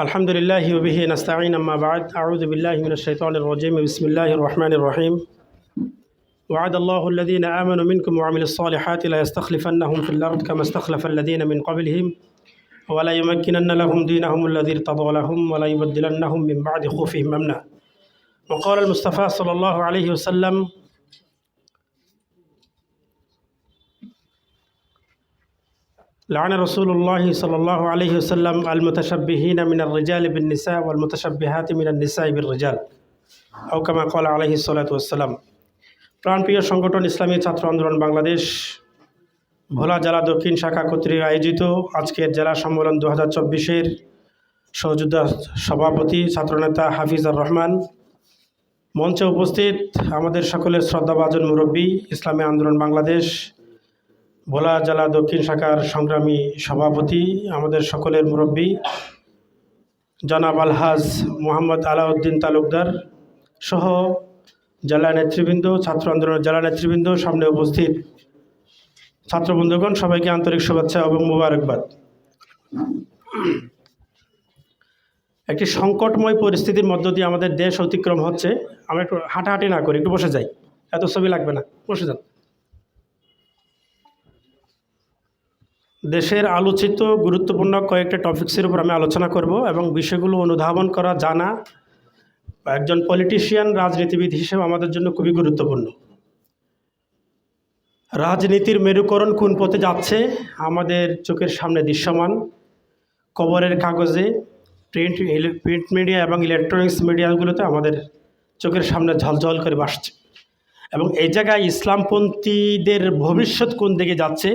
الحمد لله وبه نستعين أما بعد أعوذ بالله من الشيطان الرجيم بسم الله الرحمن الرحيم وعد الله الذين آمنوا منكم وعملوا الصالحات لا يستخلفنهم في الأرض كما استخلف الذين من قبلهم ولا يمكنن لهم دينهم الذي ارتضى لهم ولا يبدلنهم من بعد خوفهم أمنا وقال المصطفى صلى الله عليه وسلم لعن رسول الله صلى الله عليه وسلم المتشبهين মিনার الرجال بالنساء নিসা من النساء মিনার নিসা كما قال عليه الصلاة والسلام প্রাণ প্রিয় সংগঠন ইসলামী ছাত্র আন্দোলন বাংলাদেশ, ভোলা জেলা দক্ষিণ শাখা কর্তৃক আয়োজিত আজকের জেলা সম্মেলন দু হাজার চব্বিশের সহযোদ্ধা সভাপতি ছাত্রনেতা হাফিজার রহমান। মঞ্চে উপস্থিত আমাদের সকলের শ্রদ্ধাভাজন মুরব্বী ইসলামী আন্দোলন বাংলাদেশ ভোলা জেলা দক্ষিণ শাখার সংগ্রামী সভাপতি, আমাদের সকলের মুরব্বী, জনাব আলহাজ মোহাম্মদ আলাউদ্দিন তালুকদার সহ জেলা নেতৃবৃন্দ, ছাত্র আন্দোলনের জেলা নেতৃবৃন্দ, সামনে উপস্থিত ছাত্র বন্ধুগণ, সবাইকে আন্তরিক শুভেচ্ছা এবং মুবারকবাদ। একটি সংকটময় পরিস্থিতির মধ্য দিয়ে আমাদের দেশ অতিক্রম হচ্ছে। আমরা একটু হাঁটাহাঁটি না করি, একটু বসে যাই। এত ছবি লাগবে না, বসে যান। দেশের আলোচিত গুরুত্বপূর্ণ কয়েকটা টপিক্সের উপর আমি আলোচনা করব এবং বিষয়গুলো অনুধাবন করা, জানা। একজন পলিটিশিয়ান রাজনীতিবিদ হিসেবে আমাদের জন্য খুবই গুরুত্বপূর্ণ। রাজনীতির মেরুকরণ কোন পথে যাচ্ছে, আমাদের চোখের সামনে দৃশ্যমান। খবরের কাগজে প্রিন্ট প্রিন্ট মিডিয়া এবং ইলেকট্রনিক্স মিডিয়াগুলোতে আমাদের চোখের সামনে ঝলঝল করে বাসছে। এবং এই জায়গায় ইসলামপন্থীদের ভবিষ্যৎ কোন দিকে যাচ্ছে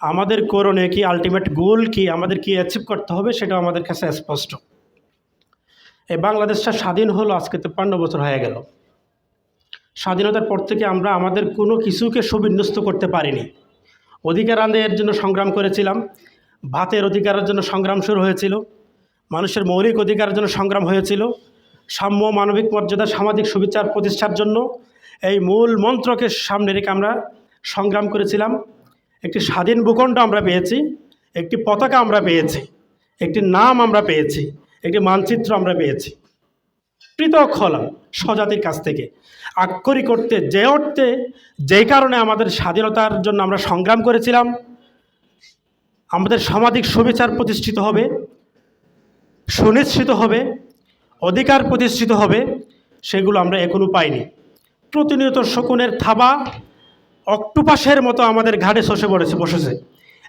আমাদের করণে কি আলটিমেট গোল কি? আমাদের কি অ্যাচিভ করতে হবে? সেটা আমাদের কাছে স্পষ্ট। এই বাংলাদেশটা স্বাধীন হলো, আজকে তেপ্পান্ন বছর হয়ে গেল। স্বাধীনতার পর থেকে আমরা আমাদের কোনো কিছুকে সুবিন্যস্ত করতে পারিনি। অধিকার আদায়ের জন্য সংগ্রাম করেছিলাম। ভাতের অধিকারের জন্য সংগ্রাম শুরু হয়েছিল। মানুষের মৌলিক অধিকারের জন্য সংগ্রাম হয়েছিল। সাম্য মানবিক মর্যাদা, সামাজিক সুবিচার প্রতিষ্ঠার জন্য এই মূল মন্ত্রকে সামনে রেখে আমরা সংগ্রাম করেছিলাম। একটি স্বাধীন ভূখণ্ড আমরা পেয়েছি, একটি পতাকা আমরা পেয়েছি, একটি নাম আমরা পেয়েছি, একটি মানচিত্র আমরা পেয়েছি। পৃথক হলাম স্বজাতির কাছ থেকে। আক্ষরিক করতে যে অর্থে, যেই কারণে আমাদের স্বাধীনতার জন্য আমরা সংগ্রাম করেছিলাম, আমাদের সামাজিক সুবিচার প্রতিষ্ঠিত হবে, সুনিশ্চিত হবে, অধিকার প্রতিষ্ঠিত হবে, সেগুলো আমরা এখনও পাইনি। প্রতিনিয়ত শকুনের থাবা অক্টোপাসের মতো আমাদের ঘাটে শসে পড়েছে, বসেছে।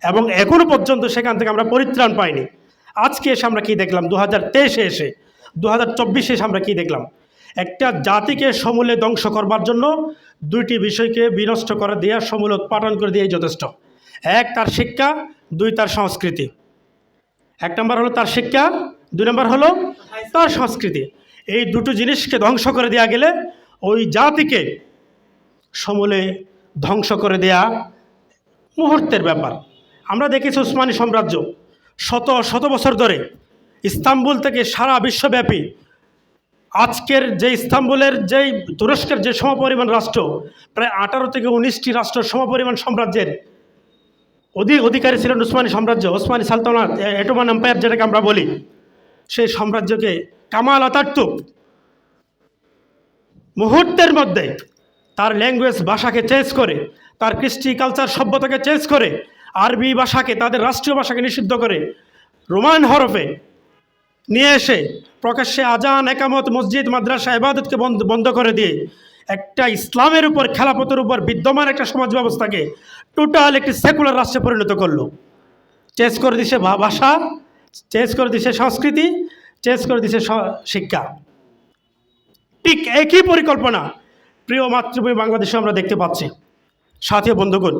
এবং এখনও পর্যন্ত সেখান থেকে আমরা পরিত্রাণ পাইনি। আজকে এসে আমরা কী দেখলাম? দু হাজার তেইশে এসে দু হাজার চব্বিশে এসে আমরা কী দেখলাম? একটা জাতিকে সমূলে ধ্বংস করবার জন্য দুইটি বিষয়কে বিনষ্ট করে দেওয়া সমূলে উৎপাদন করে দিয়েই যথেষ্ট। এক, তার শিক্ষা, দুই, তার সংস্কৃতি। এক নম্বর হলো তার শিক্ষা, দুই নম্বর হলো তার সংস্কৃতি। এই দুটো জিনিসকে ধ্বংস করে দেওয়া গেলে ওই জাতিকে সমূলে ধ্বংস করে দেয়া মুহূর্তের ব্যাপার। আমরা দেখেছি উসমানী সাম্রাজ্য শত শত বছর ধরে ইস্তাম্বুল থেকে সারা বিশ্বব্যাপী আজকের যে ইস্তাম্বুলের যেই তুরস্কের যে সমপরিমাণ রাষ্ট্র, প্রায় আঠারো থেকে উনিশটি রাষ্ট্র সমপরিমাণ সাম্রাজ্যের অধিক অধিকারী ছিলেন উসমানী সাম্রাজ্য, ওসমানী সালতানাত এটোমান এম্পায়ার যেটাকে আমরা বলি। সেই সাম্রাজ্যকে কামাল আতার্তুক মুহূর্তের মধ্যে তার ল্যাঙ্গুয়েজ ভাষাকে চেঞ্জ করে, তার কৃষ্টি কালচার সভ্যতাকে চেঞ্জ করে, আরবি ভাষাকে, তাদের রাষ্ট্রীয় ভাষাকে নিষিদ্ধ করে, রোমান হরফে নিয়ে এসে প্রকাশ্যে আজান, একামত, মসজিদ, মাদ্রাসা এবাদতকে বন্ধ বন্ধ করে দিয়ে একটা ইসলামের উপর খেলাপথের উপর বিদ্যমান একটা সমাজ ব্যবস্থাকে টোটাল একটি সেকুলার রাষ্ট্রে পরিণত করল। চেঞ্জ করে দিছে ভাষা চেঞ্জ করে দিছে সংস্কৃতি চেঞ্জ করে দিছে শিক্ষা। ঠিক একই পরিকল্পনা প্রিয় মাতৃভূমি বাংলাদেশে আমরা দেখতে পাচ্ছি। সাথী বন্ধুগণ,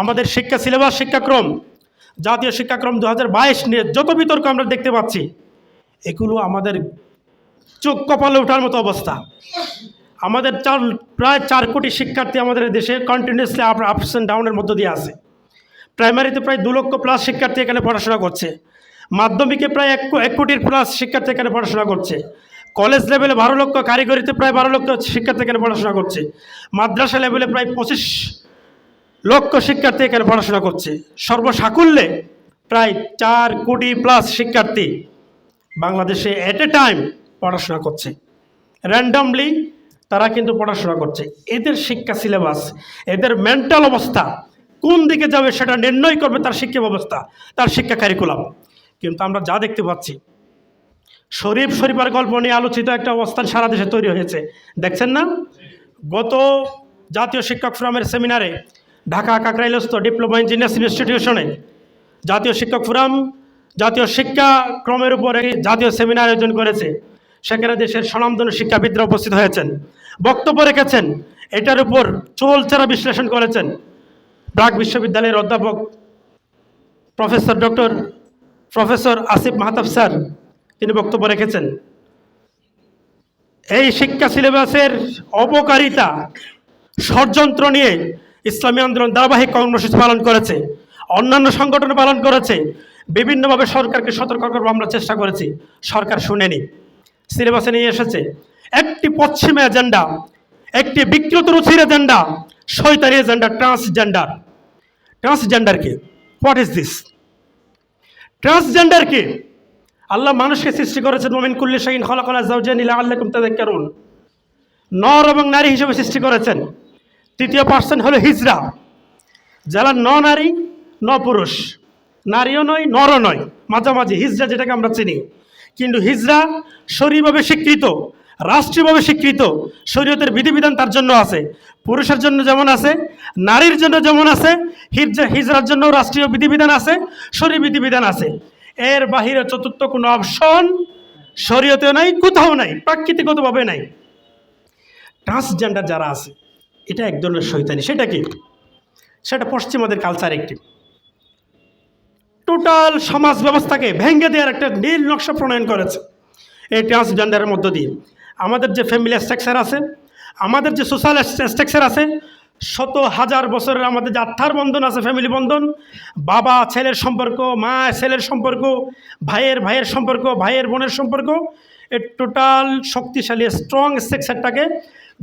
আমাদের শিক্ষা সিলেবাস, শিক্ষাক্রম, জাতীয় শিক্ষাক্রম দু হাজার বাইশ নিয়ে যত বিতর্ক আমরা দেখতে পাচ্ছি, এগুলো আমাদের চোখ কপালে ওঠার মতো অবস্থা। আমাদের চার, প্রায় চার কোটি শিক্ষার্থী আমাদের দেশে কন্টিনিউসলি আপস অ্যান্ড ডাউনের মধ্য দিয়ে আছে। প্রাইমারিতে প্রায় দু লক্ষ প্লাস শিক্ষার্থী এখানে পড়াশোনা করছে। মাধ্যমিকে প্রায় এক এক কোটির প্লাস শিক্ষার্থী এখানে পড়াশোনা করছে। কলেজ লেভেলে বারো লক্ষ, কারিগরিতে প্রায় বারো লক্ষ শিক্ষার্থী এখানে পড়াশোনা করছে। মাদ্রাসা লেভেলে প্রায় পঁচিশ লক্ষ শিক্ষার্থী এখানে পড়াশোনা করছে। সর্বসাকুল্যে প্রায় চার কোটি প্লাস শিক্ষার্থী বাংলাদেশে অ্যাট এ টাইম পড়াশোনা করছে। র্যান্ডামলি তারা কিন্তু পড়াশোনা করছে। এদের শিক্ষা সিলেবাস এদের মেন্টাল অবস্থা কোন দিকে যাবে সেটা নির্ণয় করবে তার শিক্ষা ব্যবস্থা, তার শিক্ষা কারিকুলাম কিন্তু আমরা যা দেখতে পাচ্ছি শরীফ শরীফার গল্প নিয়ে আলোচিত একটা অবস্থান সারা দেশে তৈরি হয়েছে। দেখছেন না? গত জাতীয় শিক্ষক ফোরামের সেমিনারে ঢাকা কাকরাইলস্থ ডিপ্লোমা ইঞ্জিনিয়ার্স ইনস্টিটিউশনে জাতীয় শিক্ষক ফোরাম, জাতীয় শিক্ষা ক্রমের উপরে জাতীয় সেমিনার আয়োজন করেছে। সেখানে দেশের স্বনামধন্য শিক্ষাবিদরা উপস্থিত হয়েছেন। বক্তব্য রেখেছেন, এটার উপর চোলচেরা বিশ্লেষণ করেছেন ব্রাক বিশ্ববিদ্যালয়ের অধ্যাপক professor doctor professor Asif Mahtab sir. তিনি বক্তব্য রেখেছেন। এই শিক্ষা সিলেবাসের অপকারিতা ষড়যন্ত্র নিয়ে ইসলামী আন্দোলন ধারাবাহিক কর্মসূচি পালন করেছে, অন্যান্য সংগঠন পালন করেছে, বিভিন্নভাবে সরকারকে সতর্ক করব আমরা চেষ্টা করেছি, সরকার শুনেনি। সিলেবাসে নিয়ে এসেছে, একটি পশ্চিমা এজেন্ডা, একটি বিকৃত রুচির এজেন্ডা শৈতানি এজেন্ডা, ট্রান্সজেন্ডার। ট্রান্সজেন্ডার কি? হোয়াট ইজ দিস ট্রান্সজেন্ডার কি? আল্লাহ মানুষকে সৃষ্টি করেছেন মোমিন কুল্লি শাহিন খলাকলা জাউজান ইলা আল্লাহ আল্লাকুম তাযাক্কারুন। নর এবং নারী হিসেবে সৃষ্টি করেছেন। তৃতীয় পার্সন হলো হিজরা। যারা ন নারী ন পুরুষ নারীও নয়, নরও নয়। মাঝামাঝি, হিজরা যেটাকে আমরা চিনি। কিন্তু হিজরা শরীরভাবে স্বীকৃত, রাষ্ট্রীয়ভাবে স্বীকৃত। শরীয়তের বিধিবিধান তার জন্য আছে। পুরুষের জন্য যেমন আছে, নারীর জন্য যেমন আছে, হিজরা হিজরার জন্য রাষ্ট্রীয় বিধিবিধান আছে, শরীর বিধিবিধান আছে। এর বাহিরে চতুর্থ কোনো অপশন শরীয়তেও নাই, কোথাও নাই, প্রাকৃতিকগতভাবে নাই। ট্রান্সজেন্ডার যারা আছে, এটা এক ধরনের শৈতানি সেটা কি? সেটা পশ্চিমাদের কালচার একটি। টোটাল সমাজ ব্যবস্থাকে ভেঙে দেওয়ার একটা নীল নকশা প্রণয়ন করেছে এই ট্রান্সজেন্ডারের মধ্য দিয়ে। আমাদের যে ফ্যামিলি স্ট্রাকচার আছে, আমাদের যে সোশ্যাল স্ট্রাকচার আছে শত হাজার বছরের আমাদের যে আত্মার বন্ধন আছে ফ্যামিলি বন্ধন, বাবা, ছেলের সম্পর্ক, মা, ছেলের সম্পর্ক, ভাইয়ের ভাইয়ের সম্পর্ক, ভাইয়ের বোনের সম্পর্ক এই টোটাল শক্তিশালী স্ট্রং স্ট্রাকচারটাকে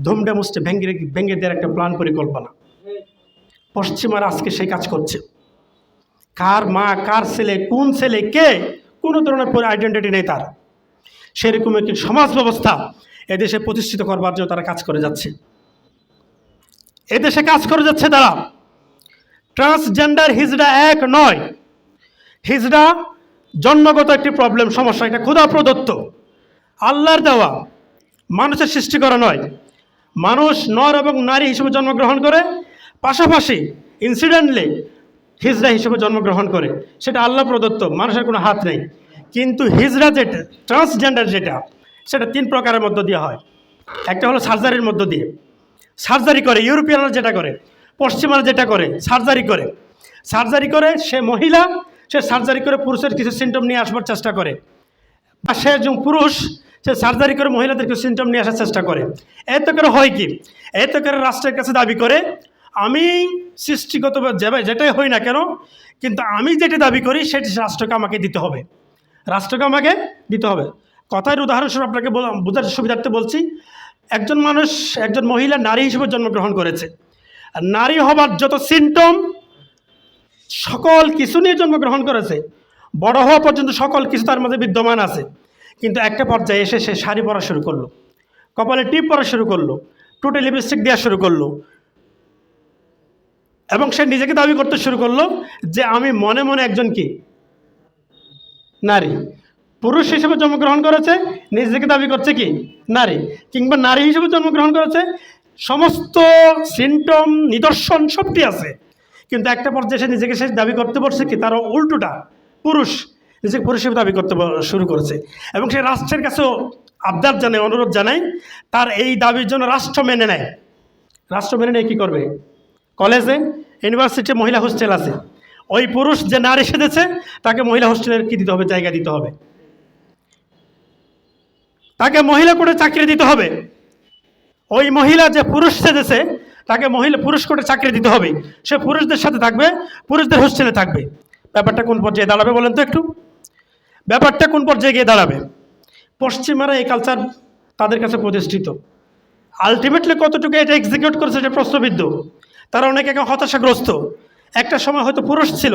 ধুমডে মুষ্টে ভেঙে ভেঙে দেওয়ার একটা প্ল্যান পরিকল্পনা। পশ্চিমারা আজকে সেই কাজ করছে। কার মা, কার ছেলে, কোন ছেলে, কে, কোনো ধরনের আইডেন্টিটি নেই তার। সেরকম একটি সমাজ ব্যবস্থা এদেশে প্রতিষ্ঠিত করবার জন্য তারা কাজ করে যাচ্ছে। এদেশে কাজ করে যাচ্ছে তারা ট্রান্সজেন্ডার হিজড়া এক নয়। হিজড়া জন্মগত একটি প্রবলেম সমস্যা, এটা ক্ষুধা প্রদত্ত। আল্লাহর দেওয়া, মানুষের সৃষ্টি করা নয়। মানুষ নর এবং নারী হিসেবে জন্মগ্রহণ করে, পাশাপাশি ইনসিডেন্টলি হিজড়া হিসেবে জন্মগ্রহণ করে। সেটা আল্লাহ প্রদত্ত, মানুষের কোনো হাত নেই। কিন্তু হিজড়া যেটা ট্রান্সজেন্ডার যেটা, সেটা তিন প্রকারের মধ্য দিয়ে হয়। একটা হলো সার্জারির মধ্য দিয়ে। সার্জারি করে, ইউরোপিয়ানরা যেটা করে, পশ্চিমারা যেটা করে, সার্জারি করে। সার্জারি করে সে মহিলা, সে সার্জারি করে পুরুষের কিছু সিমটম নিয়ে আসবার চেষ্টা করে। আর সে একজন পুরুষ, সে সার্জারি করে মহিলাদের কিছু সিমটম নিয়ে আসার চেষ্টা করে। এতে করে হয় কি? এতে করে রাষ্ট্রের কাছে দাবি করে, আমি সৃষ্টিগত যেটাই হই না কেন, কিন্তু আমি যেটা দাবি করি, সেটি রাষ্ট্রকে আমাকে দিতে হবে। রাষ্ট্রকে আমাকে দিতে হবে। কথার উদাহরণস্বরূপ আপনাকে বোঝার সুবিধার্থে বলছি একজন মানুষ, একজন মহিলা নারী হিসেবে জন্মগ্রহণ করেছে। আর নারী হবার যত সিমটম সকল কিছু নিয়ে জন্মগ্রহণ করেছে, বড় হওয়া পর্যন্ত সকল কিছু তার মধ্যে বিদ্যমান আছে। কিন্তু একটা পর্যায়ে এসে সে শাড়ি পরা শুরু করল, কপালে টিপ পরা শুরু করল, টুটে লিপস্টিক দেওয়া শুরু করল, এবং সে নিজেকে দাবি করতে শুরু করল যে, আমি মনে মনে একজন কি? নারী। পুরুষ হিসেবে জন্মগ্রহণ করেছে নিজেকে দাবি করছে কি? নারী। কিংবা নারী হিসেবে জন্মগ্রহণ করেছে, সমস্ত সিমটম নিদর্শন সবটি আছে। কিন্তু একটা পর্যায়ে সে নিজেকে সে দাবি করতে পারছে কি? তার উল্টোটা পুরুষ নিজেকে পুরুষ হিসেবে দাবি করতে শুরু করেছে। এবং সে রাষ্ট্রের কাছেও আবদার জানায়, অনুরোধ জানায়, তার এই দাবির জন্য রাষ্ট্র মেনে নেয়। রাষ্ট্র মেনে নেয় কী করবে? কলেজে ইউনিভার্সিটি মহিলা হোস্টেল আছে। ওই পুরুষ যে নারী সেজেছে, তাকে মহিলা হোস্টেলের কী দিতে হবে? জায়গা দিতে হবে। তাকে মহিলা করে চাকরি দিতে হবে। ওই মহিলা যে পুরুষ সেজেছে, তাকে মহিলা, পুরুষ করে চাকরি দিতে হবে। সে পুরুষদের সাথে থাকবে, পুরুষদের হোস্টেলে থাকবে। ব্যাপারটা কোন পর্যায়ে দাঁড়াবে বলেন তো একটু? ব্যাপারটা কোন পর্যায়ে গিয়ে দাঁড়াবে? পশ্চিমারা এই কালচার তাদের কাছে প্রতিষ্ঠিত। আলটিমেটলি কতটুকু এটা এক্সিকিউট করেছে এটা প্রশ্নবিদ্ধ। তারা অনেকে এখন হতাশাগ্রস্ত। একটা সময় হয়তো পুরুষ ছিল,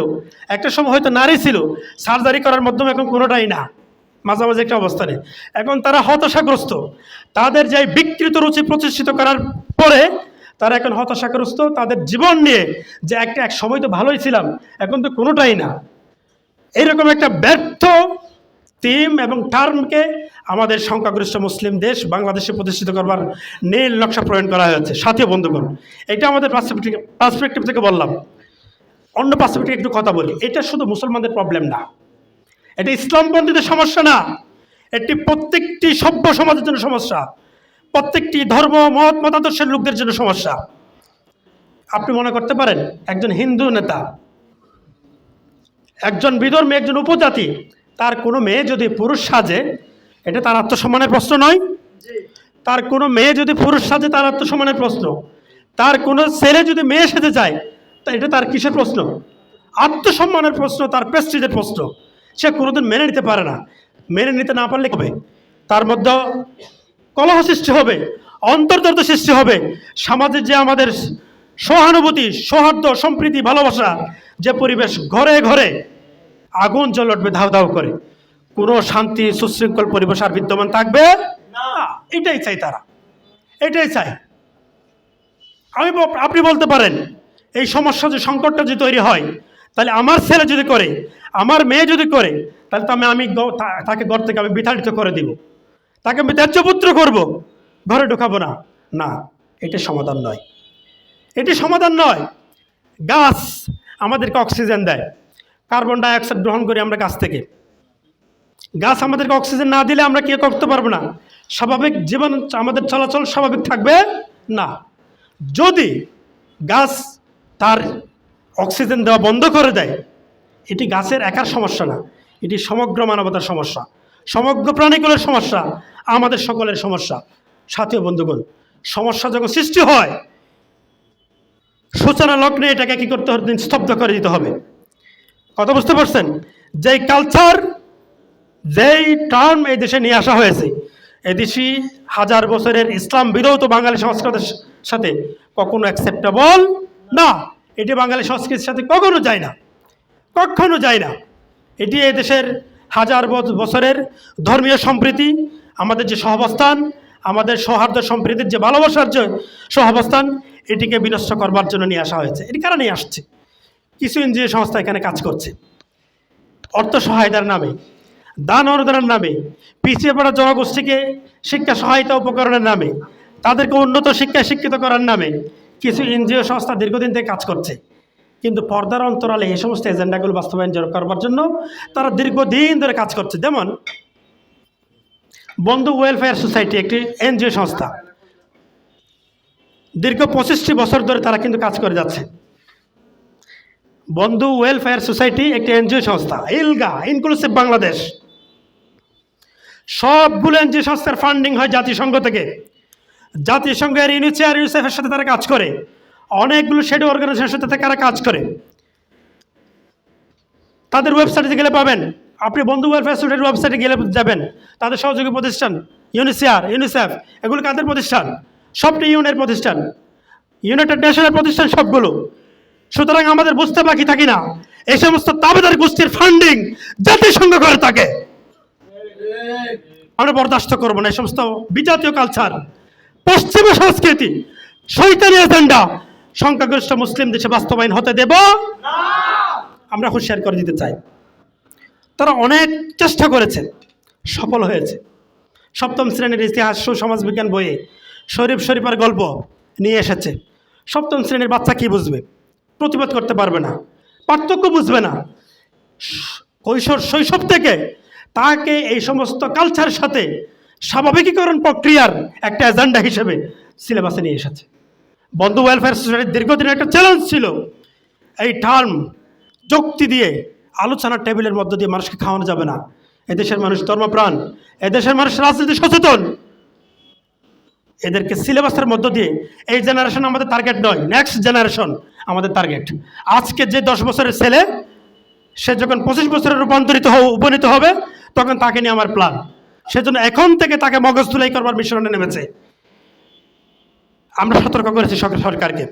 একটা সময় হয়তো নারী ছিল। সার্জারি করার মাধ্যমে এখন কোনোটাই না। মাঝামাঝি একটা অবস্থানে এখন তারা হতাশাগ্রস্ত। তাদের যে বিকৃত রুচি প্রতিষ্ঠিত করার পরে তারা এখন হতাশাগ্রস্ত। তাদের জীবন নিয়ে যে একটা এক সময় তো ভালোই ছিলাম, এখন তো কোনোটাই না। এইরকম একটা ব্যর্থ টিম এবং টার্মকে আমাদের সংখ্যাগরিষ্ঠ মুসলিম দেশ বাংলাদেশে প্রতিষ্ঠিত করবার নীল নকশা প্রণয়ন করা হয়েছে। সাথীয় বন্ধুগণ এটা আমাদের পার্সপেক্টিভ পার্সপেক্টিভ থেকে বললাম। অন্য পার্সপেক্টিভ একটু কথা বলি। এটা শুধু মুসলমানদের প্রবলেম না। এটা ইসলামপন্থীদের সমস্যা না। এটি প্রত্যেকটি সভ্য সমাজের জন্য সমস্যা। প্রত্যেকটি ধর্ম, মত, মতাদর্শের লোকদের জন্য সমস্যা। আপনি মনে করতে পারেন, একজন হিন্দু নেতা, একজন বিধর্মী, একজন উপজাতি, তার কোনো মেয়ে যদি পুরুষ সাজে, এটা তার আত্মসম্মানের প্রশ্ন নয়। তার কোনো মেয়ে যদি পুরুষ সাজে, তার আত্মসম্মানের প্রশ্ন। তার কোনো ছেলে যদি মেয়ে সাজে যায়, তা এটা তার কিসের প্রশ্ন? আত্মসম্মানের প্রশ্ন, তার প্রেস্টিজের প্রশ্ন। সে কোনোদিন মেনে নিতে পারে না। মেনে নিতে না পারলে হবে? তার মধ্যে কলহ সৃষ্টি হবে অন্তর্দর্দ সৃষ্টি হবে। সমাজে যে আমাদের সহানুভূতি, সৌহার্দ্য, সম্প্রীতি, ভালোবাসা, যে পরিবেশ ঘরে ঘরে আগুন জ্বল উঠবে ধাও ধাও করে, কোনো শান্তি সুশৃঙ্খল পরিবেশ আর বিদ্যমান থাকবে না। এটাই চাই তারা। এটাই চাই। আমি আপনি বলতে পারেন, এই সমস্যা যে সংকটটা যদি তৈরি হয়, তাহলে আমার ছেলে যদি করে আমার মেয়ে যদি করে, তাহলে তো আমি আমি তাকে ঘর থেকে আমি বিতাড়িত করে দিব। তাকে আমি ত্যায্যপুত্র করব। ঘরে ঢোকাবো না। না, এটা সমাধান নয়। এটি সমাধান নয়। গাছ আমাদেরকে অক্সিজেন দেয়। কার্বন ডাইঅক্সাইড গ্রহণ করি আমরা গাছ থেকে। গাছ আমাদেরকে অক্সিজেন না দিলে আমরা কি করতে পারব না? স্বাভাবিক জীবন, আমাদের চলাচল স্বাভাবিক থাকবে না। যদি গাছ তার অক্সিজেন দেওয়া বন্ধ করে দেয় এটি গাছের একার সমস্যা না, এটি সমগ্র মানবতার সমস্যা, সমগ্র প্রাণীকুলের সমস্যা, আমাদের সকলের সমস্যা। সাথীয় বন্ধুগণ, সমস্যা যখন সৃষ্টি হয়, সূচনা লগ্নে এটাকে কি করতে হবে? স্তব্ধ করে দিতে হবে। কথা বুঝতে পারছেন? যেই কালচার যেই টার্ম এই দেশে নিয়ে আসা হয়েছে এদেশি হাজার বছরের ইসলাম বিরোধ বাঙালি সংস্কৃতির সাথে কখনো অ্যাকসেপ্টেবল না। এটি বাঙালি সংস্কৃতির সাথে কখনো যায় না। কখনো যায় না। এটি দেশের হাজার বছরের ধর্মীয় সম্প্রীতি, আমাদের যে সহাবস্থান, আমাদের সৌহার্দ্য সম্প্রীতির যে ভালোবাসার যে সহাবস্থান, এটিকে বিনষ্ট করবার জন্য নিয়ে আসা হয়েছে। এটি কারা নিয়ে আসছে? কিছু এনজিও সংস্থা এখানে কাজ করছে। অর্থ সহায়তার নামে, দান অনুদানের নামে, পিছিয়ে পড়া জনগোষ্ঠীকে শিক্ষা সহায়তা উপকরণের নামে, তাদেরকে উন্নত শিক্ষায় শিক্ষিত করার নামে কিছু এনজিও সংস্থা দীর্ঘদিন থেকে কাজ করছে। কিন্তু পর্দার অন্তরালে এই সমস্ত এজেন্ডাগুলো বাস্তবায়ন করবার জন্য তারা দীর্ঘদিন ধরে কাজ করছে। যেমন বন্ধু ওয়েলফেয়ার সোসাইটি একটি এনজিও সংস্থা। দীর্ঘ পঁচিশটি বছর ধরে তারা কিন্তু কাজ করে যাচ্ছে। বন্ধু ওয়েলফেয়ার সোসাইটি একটি এনজিও সংস্থা, ইলগা, ইনক্লুসিভ বাংলাদেশ। সবগুলো এনজিও সংস্থার ফান্ডিং হয় জাতিসংঘ থেকে। জাতিসংঘের ইউনিচেয়ার ইউসেফের সাথে তারা কাজ করে। অনেকগুলো শেডো অর্গানাইজেশনের সাথে তারা কাজ করে? তাদের ওয়েবসাইটে গেলে পাবেন। আপনি বন্ধু ওয়েলফেয়ার সোসাইটির ওয়েবসাইটে গেলে যাবেন। তাদের সহযোগী প্রতিষ্ঠান ইউনিসিয়ার ইউনিসেফ এগুলো কাদের প্রতিষ্ঠান? সবটি ইউনের প্রতিষ্ঠান। ইউনাইটেড নেশনের প্রতিষ্ঠান সবগুলো। সুতরাং আমাদের বুঝতে বাকি থাকি না। এই সমস্ত তাবেদার গোষ্ঠীর ফান্ডিং জাতিসংঘ করে থাকে। আমরা বরদাস্ত করব না। এই সমস্ত বিজাতীয় কালচার পশ্চিমা সংস্কৃতি, শৈতানি এজেন্ডা সংখ্যাগরিষ্ঠ মুসলিম দেশে বাস্তবায়ন হতে দেব? আমরা হুঁশিয়ার করে দিতে চাই। তারা অনেক চেষ্টা করেছে, সফল হয়েছে। সপ্তম শ্রেণির ইতিহাস সমাজবিজ্ঞান বইয়ে শরীফ শরীফার গল্প নিয়ে এসেছে। সপ্তম শ্রেণির বাচ্চা কি বুঝবে? প্রতিবাদ করতে পারবে না, পার্থক্য বুঝবে না। কৈশোর শৈশব থেকে তাকে এই সমস্ত কালচারের সাথে স্বাভাবিকীকরণ প্রক্রিয়ার একটা এজেন্ডা হিসেবে সিলেবাসে নিয়ে এসেছে। বন্ধু ওয়েলফেয়ার সোসাইটির দীর্ঘদিনের একটা চ্যালেঞ্জ ছিল। এই টার্ম যুক্তি দিয়ে আলোচনার টেবিলের মধ্য দিয়ে মানুষকে খাওয়ানো যাবে না। এদেশের মানুষ ধর্মপ্রাণ, এদেশের মানুষ রাজনীতি সচেতন। এদেরকে সিলেবাসের মধ্য দিয়ে এই জেনারেশন আমাদের টার্গেট নয় নেক্সট জেনারেশন আমাদের টার্গেট আজকে যে দশ বছরের ছেলে, সে যখন পঁচিশ বছরে রূপান্তরিত হ উপনীত হবে, তখন তাকে নিয়ে আমার প্ল্যান সেজন্য এখন থেকে তাকে মগজ তুলাই করবার মিশনে নেমেছে। আমরা সতর্ক করেছি সরকারকে।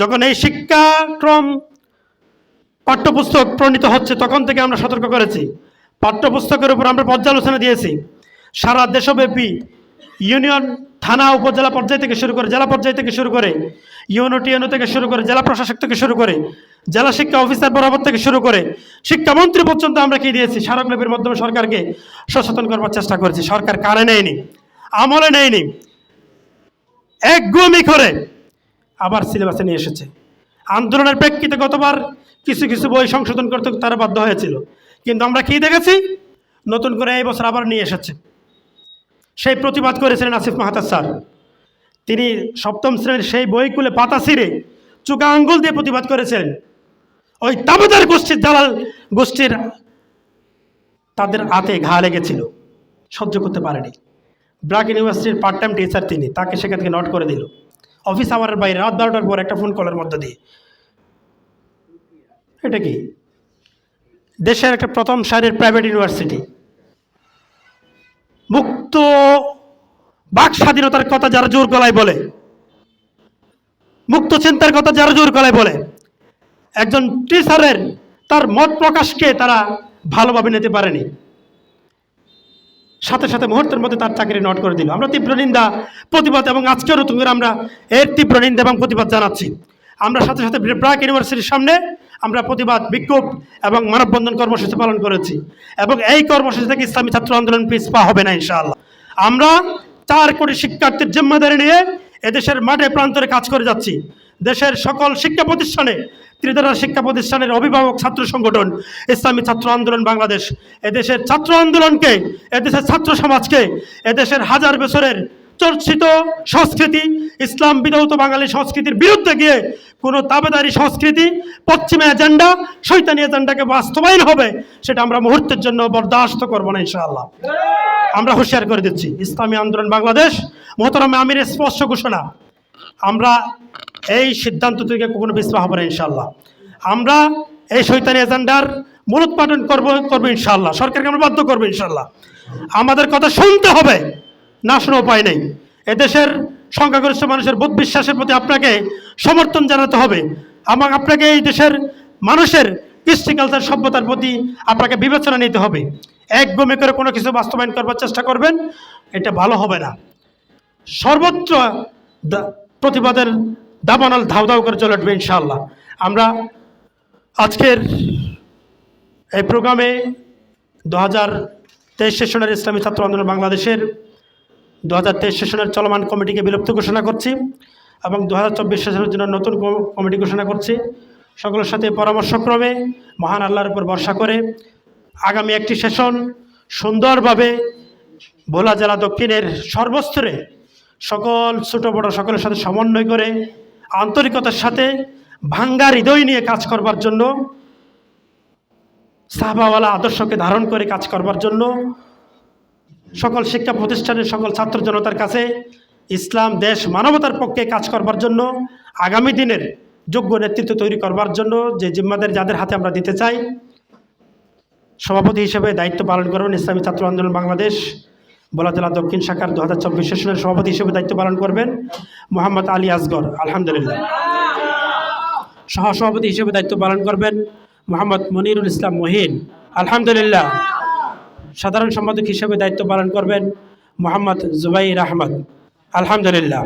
যখন এই শিক্ষাক্রম পাঠ্যপুস্তক প্রণীত হচ্ছে, তখন থেকে আমরা সতর্ক করেছি। পাঠ্যপুস্তকের উপর আমরা পর্যালোচনা দিয়েছি। সারা দেশব্যাপী ইউনিয়ন, থানা, উপজেলা পর্যায় থেকে শুরু করে জেলা পর্যায় থেকে শুরু করে ইউনো থেকে শুরু করে জেলা প্রশাসক থেকে শুরু করে জেলা শিক্ষা অফিসার বরাবর থেকে শুরু করে শিক্ষামন্ত্রী পর্যন্ত আমরা কি দিয়েছি? স্মারকলিপির মাধ্যমে সরকারকে সচেতন করবার চেষ্টা করেছি। সরকার কানে নেয়নি, আমলে নেয়নি। একগুমি করে। আবার সিলেবাসে নিয়ে এসেছে। আন্দোলনের প্রেক্ষিতে গতবার কিছু কিছু বই সংশোধন করতে তারা বাধ্য হয়েছিল। কিন্তু আমরা কি দেখেছি? নতুন করে এই বছর আবার নিয়ে এসেছে। সেই প্রতিবাদ করেছিলেন আসিফ মাহাতার স্যার। তিনি সপ্তম শ্রেণির সেই বইগুলো পাতা ছিঁড়ে চুকা আঙ্গুল দিয়ে প্রতিবাদ করেছেন ওই তাবেদার গোষ্ঠীর দালাল গোষ্ঠীর তাদের হাতে ঘা লেগেছিল। সহ্য করতে পারেনি। ব্রাক ইউনিভার্সিটির পার্ট টাইম টিচার তিনি, তাকে সেখান থেকে নট করে দিল। অফিস আওয়ারের বাইরে রাত বারোটার পর একটা ফোন কলের মধ্যে দিয়ে। এটা কি? দেশের একটা প্রথম সারির প্রাইভেট ইউনিভার্সিটি মুক্ত বাক স্বাধীনতার কথা যারা জোর গলায় বলে। মুক্ত চিন্তার কথা যারা জোর গলায় বলে। একজন টিচারের তার মত প্রকাশকে তারা ভালোভাবে নিতে পারেনি। সাথে সাথে মুহূর্তের মধ্যে তার চাকরি নট করে দিল। আমরা তীব্র নিন্দা, প্রতিবাদ এবং নতুন করে আমরা এর তীব্র নিন্দা এবং প্রতিবাদ জানাচ্ছি। আমরা সাথে সাথে ব্রাক ইউনিভার্সিটির সামনে আমরা প্রতিবাদ, বিক্ষোভ এবং মানববন্ধন কর্মসূচি পালন করেছি এবং এই কর্মসূচি থেকে ইসলামী ছাত্র আন্দোলন পিছপা হবে না ইনশাআল্লাহ। আমরা চার কোটি শিক্ষার্থীর জিম্মাদারি নিয়ে এদেশের মাঠে প্রান্তরে কাজ করে যাচ্ছি। দেশের সকল শিক্ষা প্রতিষ্ঠানে, ত্রিধারা শিক্ষা প্রতিষ্ঠানের অভিভাবক ছাত্র সংগঠন, ইসলামী ছাত্র আন্দোলন বাংলাদেশ, এদেশের ছাত্র আন্দোলনকে, এদেশের ছাত্র সমাজকে, এদেশের হাজার বছরের চর্চিত সংস্কৃতি, ইসলাম বিরোধ বাঙালি সংস্কৃতির বিরুদ্ধে গিয়ে কোনো তাবেদারি সংস্কৃতি, পশ্চিমা এজেন্ডা, শৈতানি এজেন্ডাকে বাস্তবায়ন হবে, সেটা আমরা মুহূর্তের জন্য বরদাস্ত করব না, ইনশাআল্লাহ। আমরা হুঁশিয়ার করে দিচ্ছি, ইসলামী আন্দোলন বাংলাদেশ, মোহতরমে আমির স্পষ্ট ঘোষণা। আমরা এই সিদ্ধান্ত থেকে কখনো পিছপা হব না ইনশাল্লাহ আমরা এই শৈতানি এজেন্ডার মূলোৎপাদন করব করব ইনশাল্লাহ সরকারকে আমরা বাধ্য করব ইনশাল্লাহ আমাদের কথা শুনতে হবে, না শোনো উপায় নেই। এদেশের সংখ্যাগরিষ্ঠ মানুষের বোধ বিশ্বাসের প্রতি আপনাকে সমর্থন জানাতে হবে আমার আপনাকে এই দেশের মানুষের কৃষ্টি কালচার সভ্যতার প্রতি আপনাকে বিবেচনা নিতে হবে। এক গমে করে কোনো কিছু বাস্তবায়ন করবার চেষ্টা করবেন, এটা ভালো হবে না। সর্বত্র প্রতিবাদের দাবানল ধাউ ধাউ করে চলে উঠবে ইনশাআল্লাহ। আমরা আজকের এই প্রোগ্রামে দু হাজার তেইশ সেশনের ইসলামী ছাত্র আন্দোলন বাংলাদেশের দু হাজার তেইশ সেশনের চলমান কমিটিকে বিলুপ্ত ঘোষণা করছি এবং দু হাজার চব্বিশ সেশনের জন্য নতুন কমিটি ঘোষণা করছি। সকলের সাথে পরামর্শক্রমে মহান আল্লাহর উপর ভরসা করে আগামী একটি সেশন সুন্দরভাবে ভোলা জেলা দক্ষিণের সর্বস্তরে সকল ছোট বড় সকলের সাথে সমন্বয় করে, আন্তরিকতার সাথে ভাঙ্গা হৃদয় নিয়ে কাজ করবার জন্য, সাহাবাওয়ালা আদর্শকে ধারণ করে কাজ করবার জন্য, সকল শিক্ষা প্রতিষ্ঠানের সকল ছাত্র জনতার কাছে ইসলাম, দেশ, মানবতার পক্ষে কাজ করবার জন্য, আগামী দিনের যোগ্য নেতৃত্ব তৈরি করবার জন্য যে জিম্মাদের যাদের হাতে আমরা দিতে চাই, সভাপতি হিসেবে দায়িত্ব পালন করবেন ইসলামী ছাত্র আন্দোলন বাংলাদেশ। বোলা জেলা দক্ষিণ শাখার দু হাজার চব্বিশ সেশনের সভাপতি হিসেবে দায়িত্ব পালন করবেন মোহাম্মদ আলী আসগর, আলহামদুলিল্লাহ। সহসভাপতি হিসেবে দায়িত্ব পালন করবেন মোহাম্মদ মনিরুল ইসলাম মহিন, আলহামদুলিল্লাহ। সাধারণ সম্পাদক হিসেবে দায়িত্ব পালন করবেন মোহাম্মদ জুবাইর আহমদ, আলহামদুলিল্লাহ।